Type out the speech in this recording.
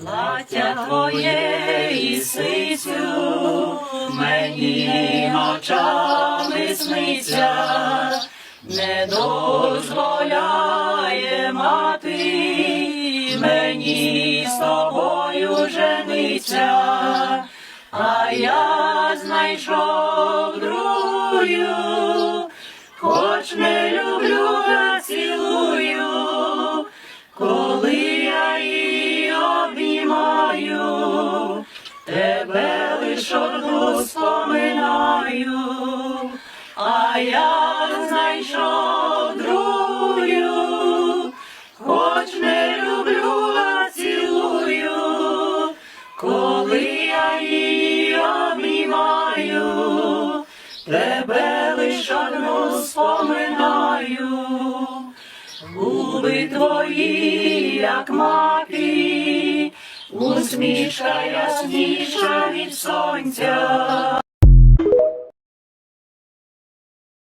Плаття твоє Ісисю, мені ночами сниться, не дозволяє мати мені з тобою жениться, а я знайшов другую, хоч не тебе лиш одну споминаю, а я знайшов другую, хоч не люблю, а цілую, коли я її обіймаю, тебе лиш одну споминаю. Губи твої, як маки, усмішка ясніша від сонця.